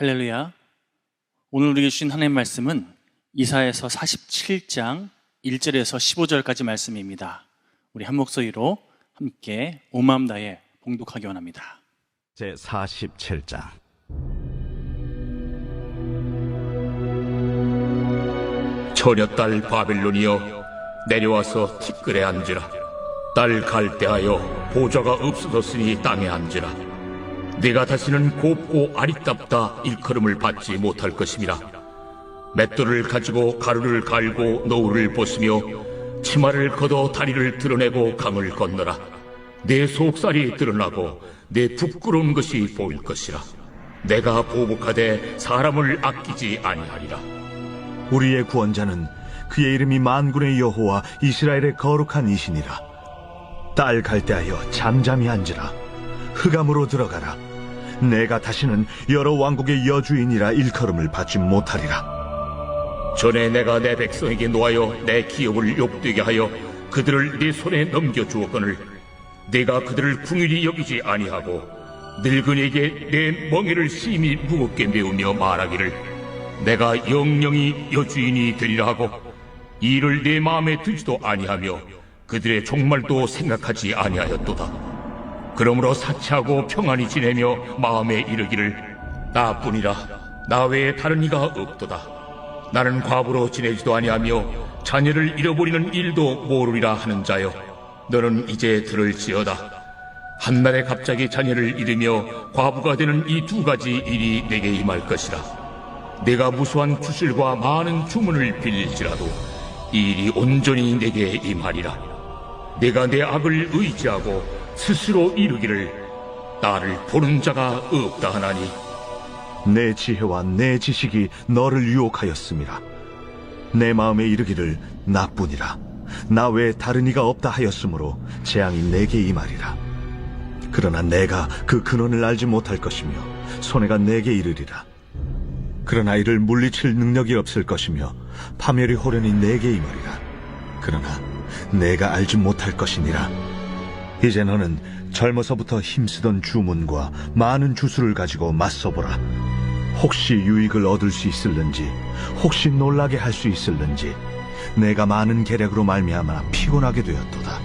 할렐루야. 오늘 우리에게 주신 하나님의 말씀은 이사에서 47장 1절에서 15절까지 말씀입니다. 우리 한 목소리로 함께 오마음 다해 봉독하기 원합니다. 제 47장 처녀딸 바빌론이여 내려와서 티끌에 앉으라 딸 갈대하여 보좌가 없어졌으니 땅에 앉으라 네가 다시는 곱고 아리답다 일컬음을 받지 못할 것임이라 맷돌을 가지고 가루를 갈고 노을을 벗으며 치마를 걷어 다리를 드러내고 강을 건너라. 내 속살이 드러나고 내 부끄러운 것이 보일 것이라. 내가 보복하되 사람을 아끼지 아니하리라. 우리의 구원자는 그의 이름이 만군의 여호와 이스라엘의 거룩한 이신이라. 딸 갈대하여 잠잠히 앉으라. 흑암으로 들어가라 내가 다시는 여러 왕국의 여주인이라 일컬음을 받지 못하리라. 전에 내가 내 백성에게 놓아여 내 기업을 욕되게 하여 그들을 네 손에 넘겨 주었거늘 내가 그들을 궁일이 여기지 아니하고 늙은이에게 내 멍에를 심히 무겁게 메우며 말하기를 내가 영영이 여주인이 되리라 하고 이 일을 내 마음에 두지도 아니하며 그들의 종말도 생각하지 아니하였도다 그러므로 사치하고 평안히 지내며 마음에 이르기를 나뿐이라. 나 외에 다른 이가 없도다. 나는 과부로 지내지도 아니하며 자녀를 잃어버리는 일도 모르리라 하는 자여. 너는 이제 들을지어다. 한날에 갑자기 자녀를 잃으며 과부가 되는 이 두 가지 일이 내게 임할 것이라. 내가 무수한 구실과 많은 주문을 빌릴지라도 이 일이 온전히 내게 임하리라. 내가 내 악을 의지하고 스스로 이루기를 나를 보는 자가 없다 하나니 내 지혜와 내 지식이 너를 유혹하였음이라 내 마음에 이르기를 나뿐이라. 나 외에 다른 이가 없다 하였으므로 재앙이 내게 임하리라. 그러나 내가 그 근원을 알지 못할 것이며 손해가 내게 이르리라. 그러나 이를 물리칠 능력이 없을 것이며 파멸이 호련히 내게 임하리라. 그러나 내가 알지 못할 것이니라 이제 너는 젊어서부터 힘쓰던 주문과 많은 주술을 가지고 맞서보라. 혹시 유익을 얻을 수 있을는지, 혹시 놀라게 할 수 있을는지, 내가 많은 계략으로 말미암아 피곤하게 되었도다.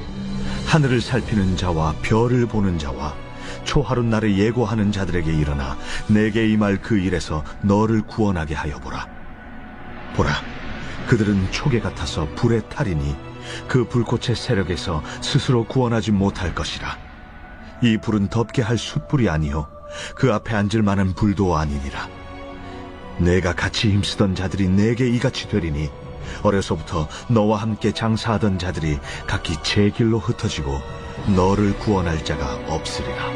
하늘을 살피는 자와 별을 보는 자와 초하룻 날을 예고하는 자들에게 일어나 내게 임할 그 일에서 너를 구원하게 하여 보라. 보라, 그들은 초계 같아서 불에 타리니 그 불꽃의 세력에서 스스로 구원하지 못할 것이라. 이 불은 덮게 할 숯불이 아니요 그 앞에 앉을 만한 불도 아니니라. 내가 같이 힘쓰던 자들이 내게 이같이 되리니 어려서부터 너와 함께 장사하던 자들이 각기 제 길로 흩어지고 너를 구원할 자가 없으리라.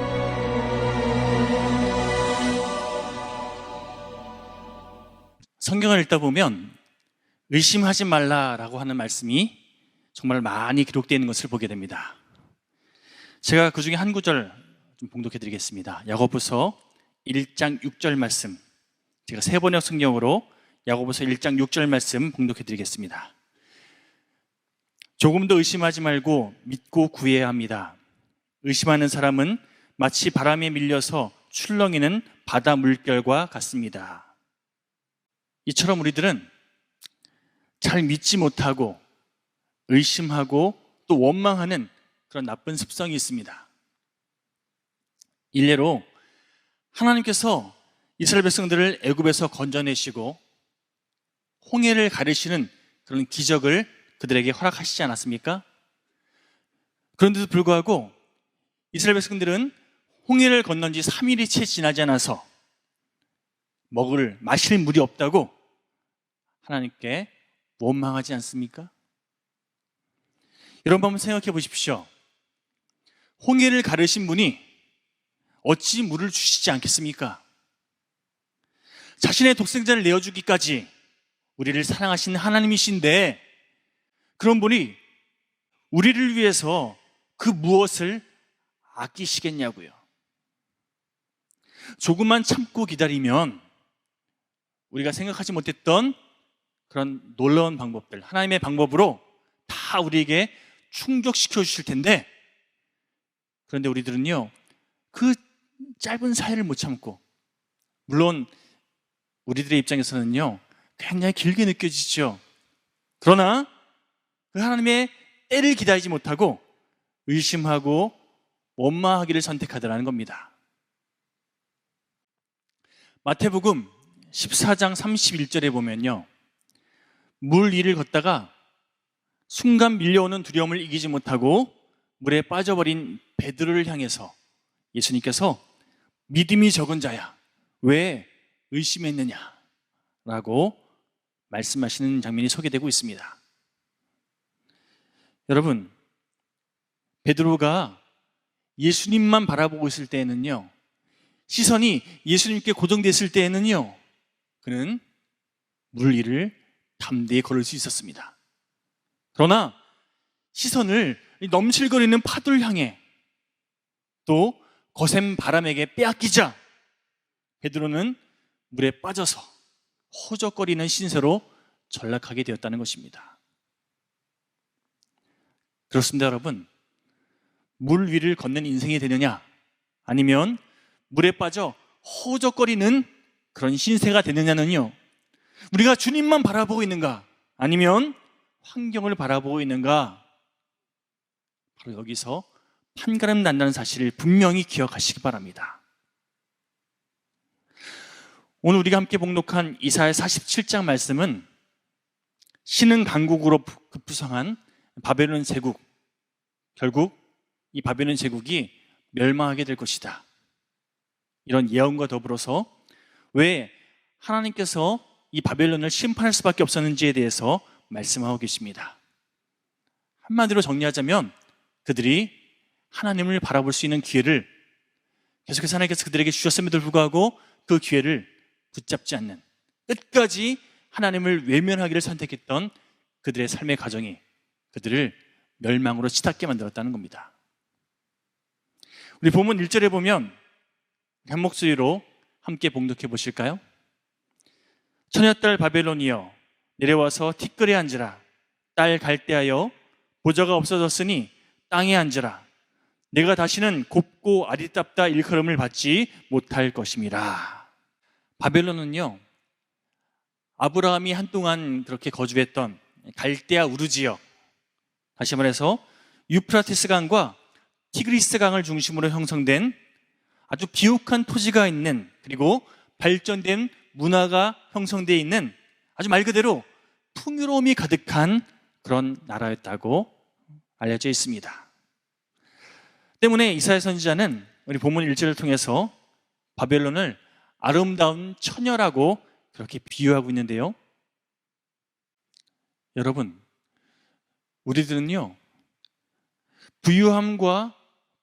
성경을 읽다 보면 의심하지 말라라고 하는 말씀이 정말 많이 기록되어 있는 것을 보게 됩니다. 제가 그 중에 한 구절 좀 봉독해 드리겠습니다. 야고보서 1장 6절 말씀. 제가 세 번역 성경으로 야고보서 1장 6절 말씀 봉독해 드리겠습니다. 조금도 의심하지 말고 믿고 구해야 합니다. 의심하는 사람은 마치 바람에 밀려서 출렁이는 바다 물결과 같습니다. 이처럼 우리들은 잘 믿지 못하고 의심하고 또 원망하는 그런 나쁜 습성이 있습니다. 일례로 하나님께서 이스라엘 백성들을 애굽에서 건져내시고 홍해를 가르시는 그런 기적을 그들에게 허락하시지 않았습니까? 그런데도 불구하고 이스라엘 백성들은 홍해를 건넌 지 3일이 채 지나지 않아서 먹을 마실 물이 없다고 하나님께 원망하지 않습니까? 여러분 한번 생각해 보십시오. 홍해를 가르신 분이 어찌 물을 주시지 않겠습니까? 자신의 독생자를 내어주기까지 우리를 사랑하신 하나님이신데 그런 분이 우리를 위해서 그 무엇을 아끼시겠냐고요. 조금만 참고 기다리면 우리가 생각하지 못했던 그런 놀라운 방법들, 하나님의 방법으로 다 우리에게 충족시켜 주실 텐데, 그런데 우리들은요, 그 짧은 사이를 못 참고, 물론 우리들의 입장에서는요, 굉장히 길게 느껴지죠. 그러나 그 하나님의 때를 기다리지 못하고 의심하고 원망하기를 선택하더라는 겁니다. 마태복음 14장 31절에 보면요. 물 위를 걷다가 순간 밀려오는 두려움을 이기지 못하고 물에 빠져버린 베드로를 향해서 예수님께서 믿음이 적은 자야 왜 의심했느냐 라고 말씀하시는 장면이 소개되고 있습니다. 여러분, 베드로가 예수님만 바라보고 있을 때에는요, 시선이 예수님께 고정됐을 때에는요, 그는 물 위를 담대히 걸을 수 있었습니다. 그러나 시선을 이 넘실거리는 파도를 향해 또 거센 바람에게 빼앗기자 베드로는 물에 빠져서 호적거리는 신세로 전락하게 되었다는 것입니다. 그렇습니다, 여러분. 물 위를 걷는 인생이 되느냐? 아니면 물에 빠져 호적거리는 그런 신세가 되느냐는요. 우리가 주님만 바라보고 있는가? 아니면 환경을 바라보고 있는가? 바로 여기서 판가름 난다는 사실을 분명히 기억하시기 바랍니다. 오늘 우리가 함께 봉독한 이사야 47장 말씀은 신은 강국으로 급부상한 바벨론 제국 결국 이 바벨론 제국이 멸망하게 될 것이다. 이런 예언과 더불어서 왜 하나님께서 이 바벨론을 심판할 수밖에 없었는지에 대해서 말씀하고 계십니다. 한마디로 정리하자면 그들이 하나님을 바라볼 수 있는 기회를 계속해서 하나님께서 그들에게 주셨음에도 불구하고 그 기회를 붙잡지 않는 끝까지 하나님을 외면하기를 선택했던 그들의 삶의 과정이 그들을 멸망으로 치닫게 만들었다는 겁니다. 우리 본문 1절에 보면 한 목소리로 함께 봉독해 보실까요? 처녀딸 바벨론이여 내려와서 티끌에 앉으라. 딸 갈대하여 보좌가 없어졌으니 땅에 앉으라. 내가 다시는 곱고 아리답다 일컬음을 받지 못할 것임이라. 바벨론은요 아브라함이 한동안 그렇게 거주했던 갈대아 우르 지역 다시 말해서 유프라테스 강과 티그리스 강을 중심으로 형성된 아주 비옥한 토지가 있는 그리고 발전된 문화가 형성되어 있는 아주 말 그대로 풍요로움이 가득한 그런 나라였다고 알려져 있습니다. 때문에 이사야 선지자는 우리 본문 일절을 통해서 바벨론을 아름다운 처녀라고 그렇게 비유하고 있는데요. 여러분, 우리들은요, 부유함과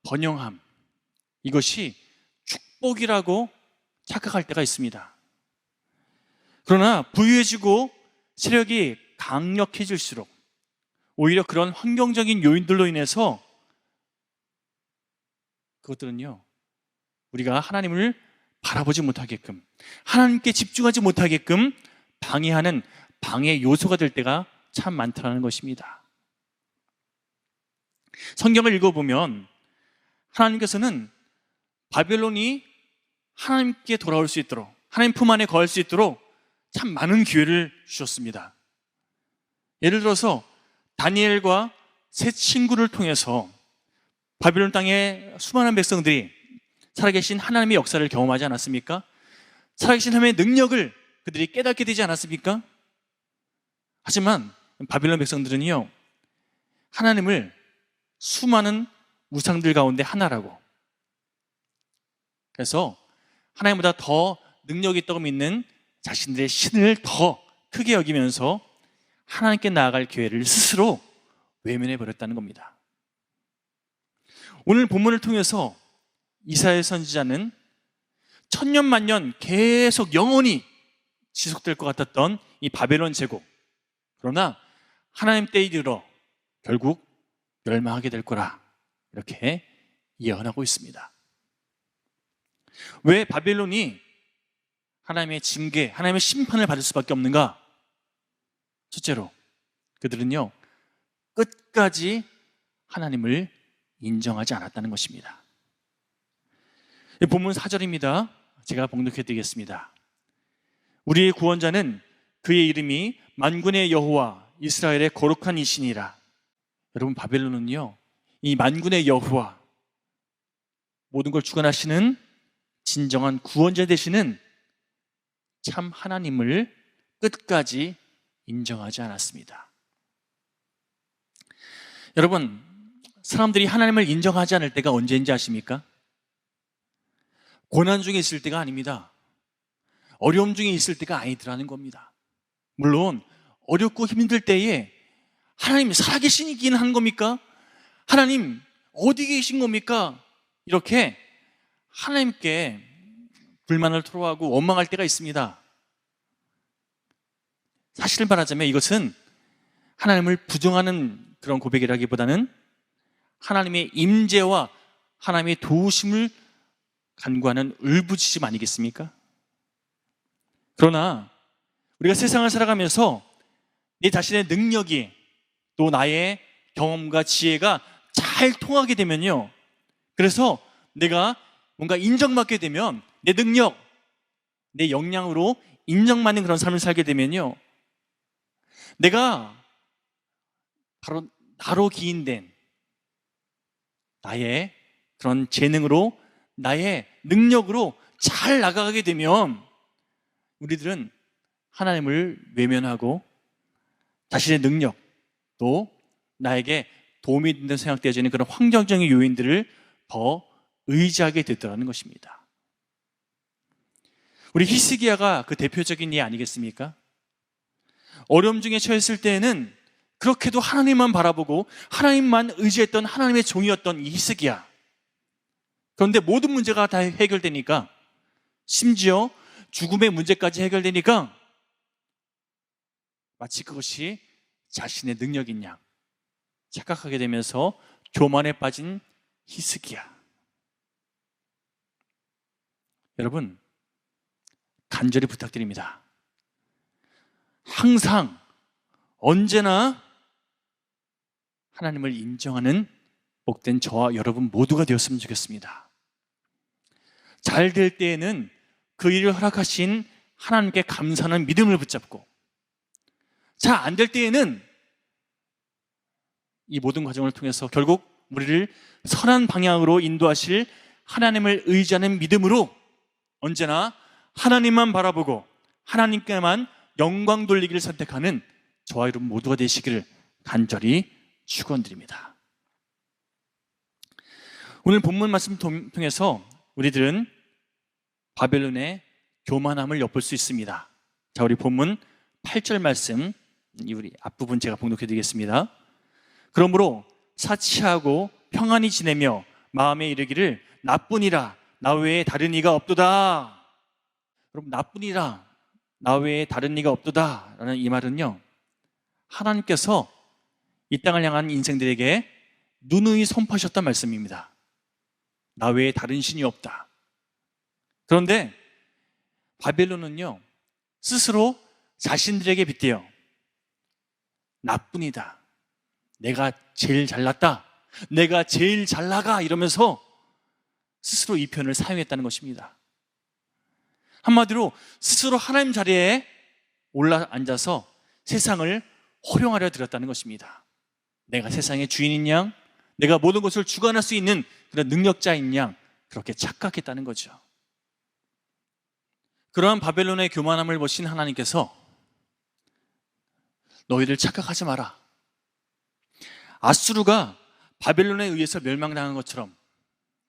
번영함, 이것이 축복이라고 착각할 때가 있습니다. 그러나 부유해지고 세력이 강력해질수록 오히려 그런 환경적인 요인들로 인해서 그것들은요, 우리가 하나님을 바라보지 못하게끔, 하나님께 집중하지 못하게끔 방해하는 방해 요소가 될 때가 참 많다는 것입니다. 성경을 읽어보면 하나님께서는 바벨론이 하나님께 돌아올 수 있도록 하나님 품 안에 거할 수 있도록 참 많은 기회를 주셨습니다. 예를 들어서 다니엘과 세 친구를 통해서 바벨론 땅의 수많은 백성들이 살아계신 하나님의 역사를 경험하지 않았습니까? 살아계신 하나님의 능력을 그들이 깨닫게 되지 않았습니까? 하지만 바빌론 백성들은요, 하나님을 수많은 우상들 가운데 하나라고. 그래서 하나님보다 더 능력이 있다고 믿는 자신들의 신을 더 크게 여기면서 하나님께 나아갈 기회를 스스로 외면해 버렸다는 겁니다. 오늘 본문을 통해서 이사의 선지자는 천년 만년 계속 영원히 지속될 것 같았던 이 바벨론 제국. 그러나 하나님 때에 이르러 결국 멸망하게 될 거라 이렇게 예언하고 있습니다. 왜 바벨론이 하나님의 징계, 하나님의 심판을 받을 수밖에 없는가? 첫째로 그들은요 끝까지 하나님을 인정하지 않았다는 것입니다. 본문 4절입니다. 제가 봉독해 드리겠습니다. 우리의 구원자는 그의 이름이 만군의 여호와 이스라엘의 거룩한 이신이라. 여러분 바벨론은요. 이 만군의 여호와 모든 걸 주관하시는 진정한 구원자 되시는 참 하나님을 끝까지 인정하지 않았습니다. 여러분, 사람들이 하나님을 인정하지 않을 때가 언제인지 아십니까? 고난 중에 있을 때가 아닙니다. 어려움 중에 있을 때가 아니더라는 겁니다. 물론 어렵고 힘들 때에 하나님 살아계시긴 한 겁니까? 하나님 어디 계신 겁니까? 이렇게 하나님께 불만을 토로하고 원망할 때가 있습니다. 사실을 말하자면 이것은 하나님을 부정하는 그런 고백이라기보다는 하나님의 임재와 하나님의 도우심을 간구하는 울부짖음 아니겠습니까? 그러나 우리가 세상을 살아가면서 내 자신의 능력이 또 나의 경험과 지혜가 잘 통하게 되면요. 그래서 내가 뭔가 인정받게 되면 내 능력, 내 역량으로 인정받는 그런 삶을 살게 되면요. 내가 바로 나로 기인된 나의 그런 재능으로 나의 능력으로 잘 나가게 되면 우리들은 하나님을 외면하고 자신의 능력 또 나에게 도움이 된다고 생각되어지는 그런 환경적인 요인들을 더 의지하게 되더라는 것입니다. 우리 히스기야가 그 대표적인 예 아니겠습니까? 어려움 중에 처했을 때에는 그렇게도 하나님만 바라보고 하나님만 의지했던 하나님의 종이었던 이 히스기야. 그런데 모든 문제가 다 해결되니까 심지어 죽음의 문제까지 해결되니까 마치 그것이 자신의 능력인 양 착각하게 되면서 교만에 빠진 히스기야. 여러분 간절히 부탁드립니다. 항상 언제나 하나님을 인정하는 복된 저와 여러분 모두가 되었으면 좋겠습니다. 잘 될 때에는 그 일을 허락하신 하나님께 감사하는 믿음을 붙잡고 잘 안 될 때에는 이 모든 과정을 통해서 결국 우리를 선한 방향으로 인도하실 하나님을 의지하는 믿음으로 언제나 하나님만 바라보고 하나님께만 영광 돌리기를 선택하는 저와 여러분 모두가 되시기를 간절히 축원드립니다. 오늘 본문 말씀 통해서 우리들은 바벨론의 교만함을 엿볼 수 있습니다. 자, 우리 본문 8절 말씀 이 우리 앞부분 제가 봉독해 드리겠습니다. 그러므로 사치하고 평안히 지내며 마음에 이르기를 나뿐이라 나 외에 다른 이가 없도다. 여러분 나뿐이라 나 외에 다른 이가 없도다라는 이 말은요. 하나님께서 이 땅을 향한 인생들에게 누누이 선포하셨단 말씀입니다. 나 외에 다른 신이 없다. 그런데 바벨론은요, 스스로 자신들에게 빗대요. 나뿐이다. 내가 제일 잘났다. 내가 제일 잘 나가. 이러면서 스스로 이 표현을 사용했다는 것입니다. 한마디로 스스로 하나님 자리에 올라 앉아서 세상을 활용하려 들었다는 것입니다. 내가 세상의 주인인 양, 내가 모든 것을 주관할 수 있는 그런 능력자인 양, 그렇게 착각했다는 거죠. 그러한 바벨론의 교만함을 보신 하나님께서 너희들 착각하지 마라. 아수르가 바벨론에 의해서 멸망당한 것처럼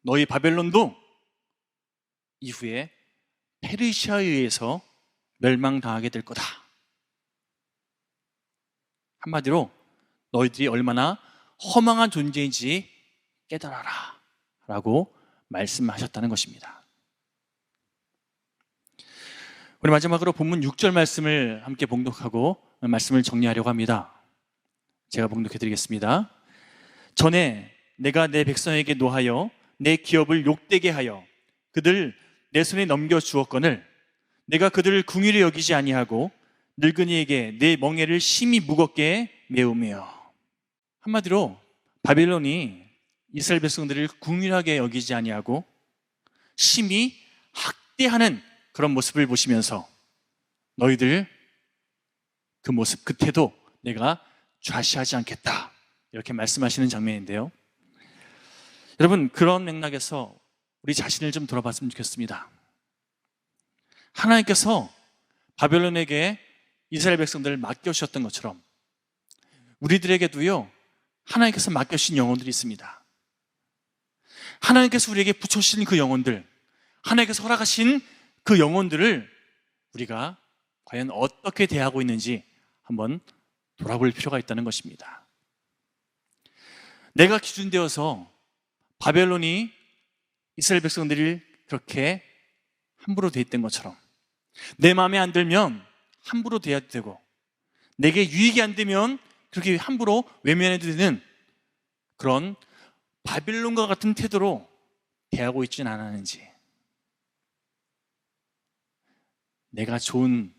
너희 바벨론도 이후에 페르시아에 의해서 멸망당하게 될 거다. 한마디로 너희들이 얼마나 허망한 존재인지 깨달아라. 라고 말씀하셨다는 것입니다. 우리 마지막으로 본문 6절 말씀을 함께 봉독하고 말씀을 정리하려고 합니다. 제가 봉독해 드리겠습니다. 전에 내가 내 백성에게 노하여 내 기업을 욕되게 하여 그들 내 손에 넘겨 주었거늘 내가 그들을 궁휼히 여기지 아니하고 늙은이에게 내 멍에를 심히 무겁게 메우며 한마디로 바벨론이 이스라엘 백성들을 궁휼하게 여기지 아니하고 심히 학대하는 그런 모습을 보시면서 너희들 그 모습, 그 태도 내가 좌시하지 않겠다. 이렇게 말씀하시는 장면인데요. 여러분, 그런 맥락에서 우리 자신을 좀 돌아봤으면 좋겠습니다. 하나님께서 바벨론에게 이스라엘 백성들을 맡겨주셨던 것처럼 우리들에게도요, 하나님께서 맡겨주신 영혼들이 있습니다. 하나님께서 우리에게 붙여주신 그 영혼들, 하나님께서 허락하신 그 영혼들을 우리가 과연 어떻게 대하고 있는지 한번 돌아볼 필요가 있다는 것입니다. 내가 기준되어서 바벨론이 이스라엘 백성들을 그렇게 함부로 대했던 것처럼 내 마음에 안 들면 함부로 대해도 되고 내게 유익이 안 되면 그렇게 함부로 외면해도 되는 그런 바빌론과 같은 태도로 대하고 있지는 않았는지 내가 좋은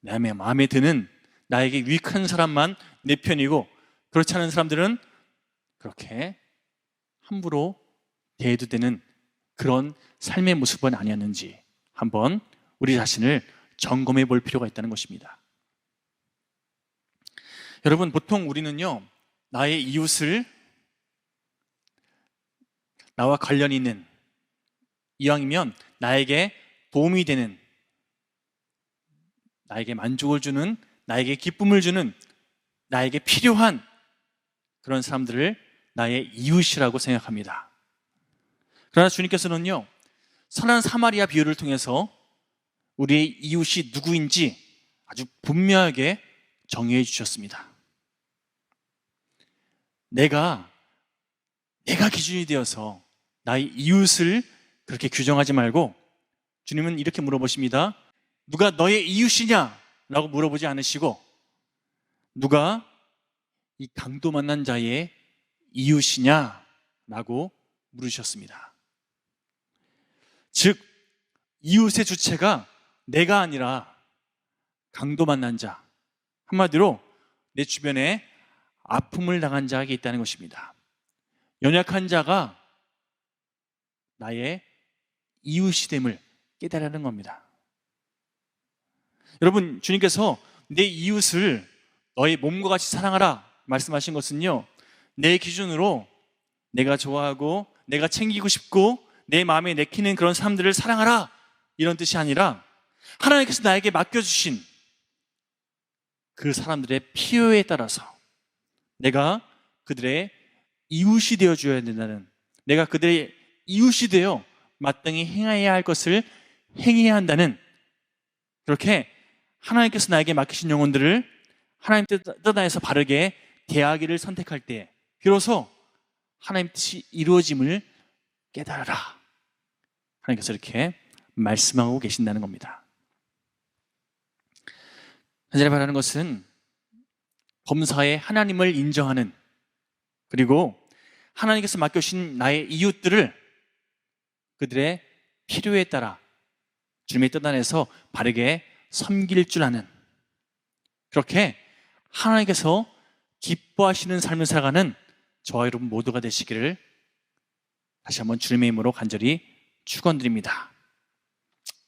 내 마음에 드는 나에게 유익한 사람만 내 편이고 그렇지 않은 사람들은 그렇게 함부로 대해도 되는 그런 삶의 모습은 아니었는지 한번 우리 자신을 점검해 볼 필요가 있다는 것입니다. 여러분, 보통 우리는요, 나의 이웃을 나와 관련이 있는 이왕이면 나에게 도움이 되는 나에게 만족을 주는 나에게 기쁨을 주는 나에게 필요한 그런 사람들을 나의 이웃이라고 생각합니다. 그러나 주님께서는요, 선한 사마리아 비유를 통해서 우리의 이웃이 누구인지 아주 분명하게 정의해 주셨습니다. 내가, 내가 기준이 되어서 나의 이웃을 그렇게 규정하지 말고 주님은 이렇게 물어보십니다. 누가 너의 이웃이냐? 라고 물어보지 않으시고 누가 이 강도 만난 자의 이웃이냐? 라고 물으셨습니다. 즉, 이웃의 주체가 내가 아니라 강도 만난 자. 한마디로 내 주변에 아픔을 당한 자가 있다는 것입니다. 연약한 자가 나의 이웃이 됨을 깨달으는 겁니다. 여러분, 주님께서 내 이웃을 너의 몸과 같이 사랑하라 말씀하신 것은요, 내 기준으로 내가 좋아하고 내가 챙기고 싶고 내 마음에 내키는 그런 사람들을 사랑하라 이런 뜻이 아니라 하나님께서 나에게 맡겨주신 그 사람들의 필요에 따라서 내가 그들의 이웃이 되어줘야 된다는 내가 그들의 이웃이 되어 마땅히 행해야 할 것을 행해야 한다는 그렇게 하나님께서 나에게 맡기신 영혼들을 하나님 뜻 안에서 바르게 대하기를 선택할 때 비로소 하나님 뜻이 이루어짐을 깨달아라. 하나님께서 이렇게 말씀하고 계신다는 겁니다. 현재 바라는 것은 범사에 하나님을 인정하는 그리고 하나님께서 맡겨주신 나의 이웃들을 그들의 필요에 따라 주님의 뜻 안에서 바르게 섬길 줄 아는 그렇게 하나님께서 기뻐하시는 삶을 살아가는 저와 여러분 모두가 되시기를 다시 한번 주님의 이름으로 간절히 축원드립니다.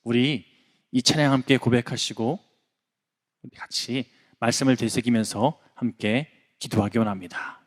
우리 이 찬양 함께 고백하시고 같이 말씀을 되새기면서 함께 기도하기 원합니다.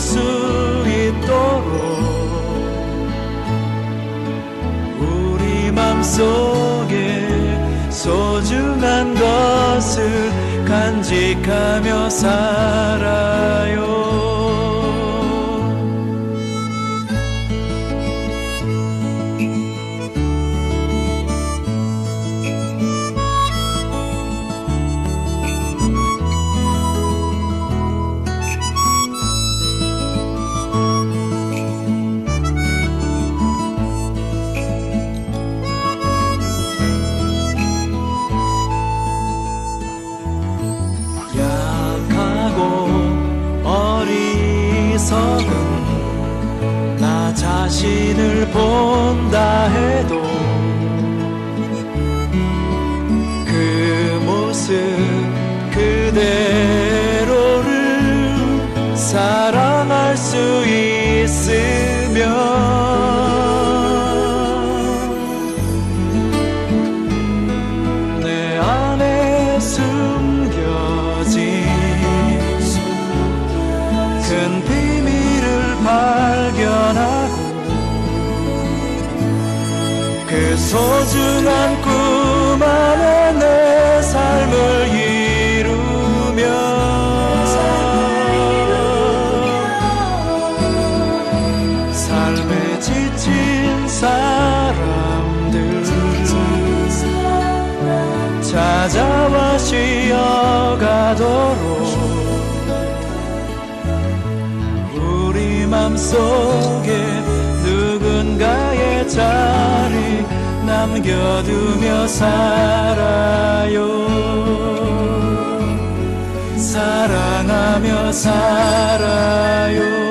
수 있도록 우리 맘속에 소중한 것을 간직하며 살아요 어리석은 나 자신을 본다 해도 그 모습 쉬어가도록 우리 맘속에 누군가의 자리 남겨두며 살아요. 사랑하며 살아요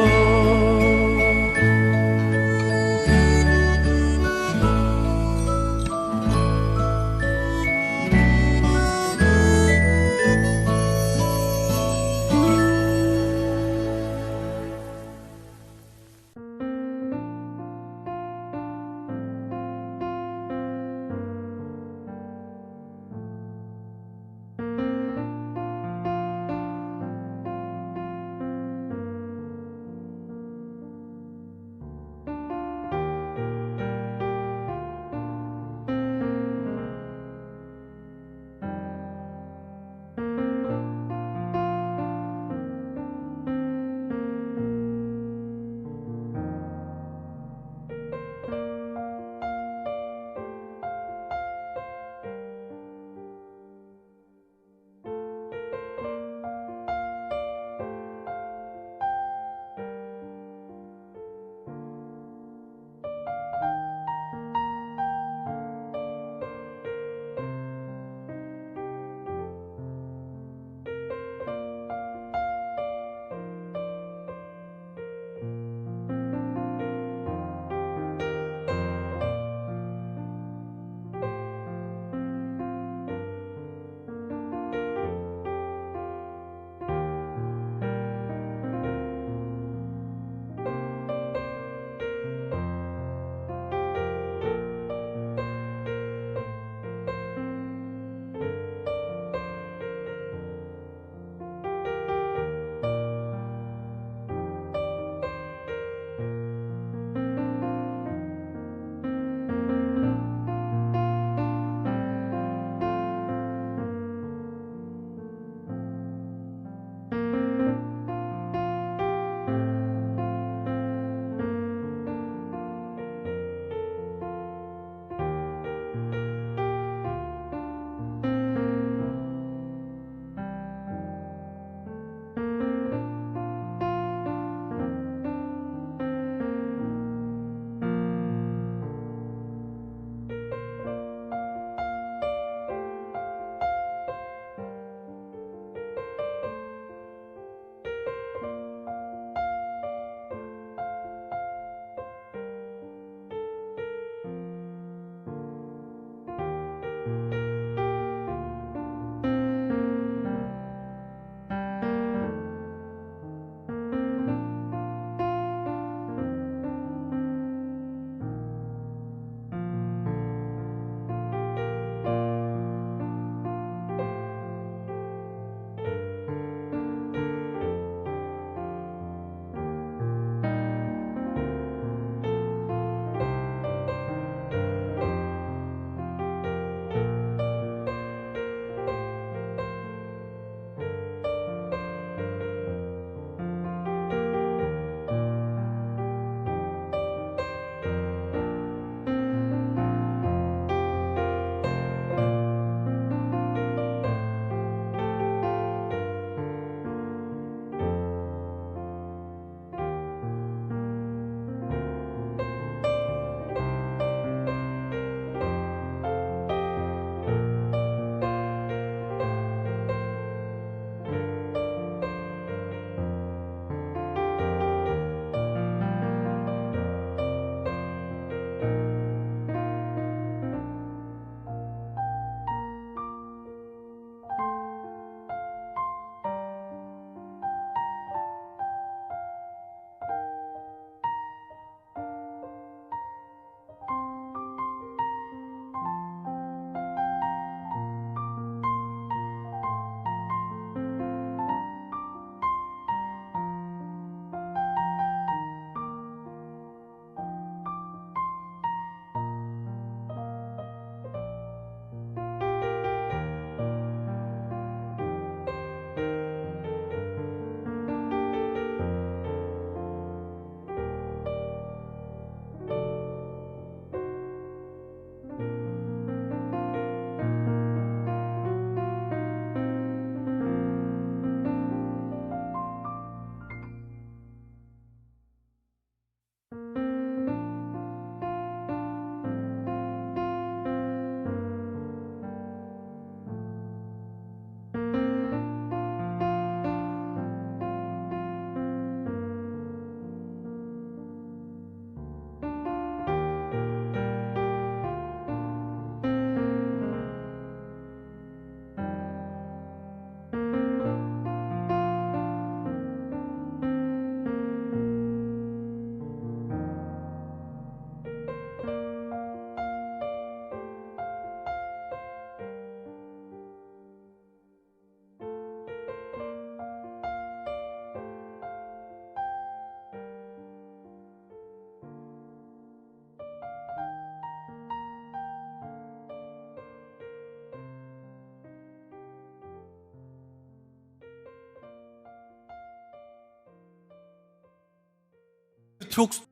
그토록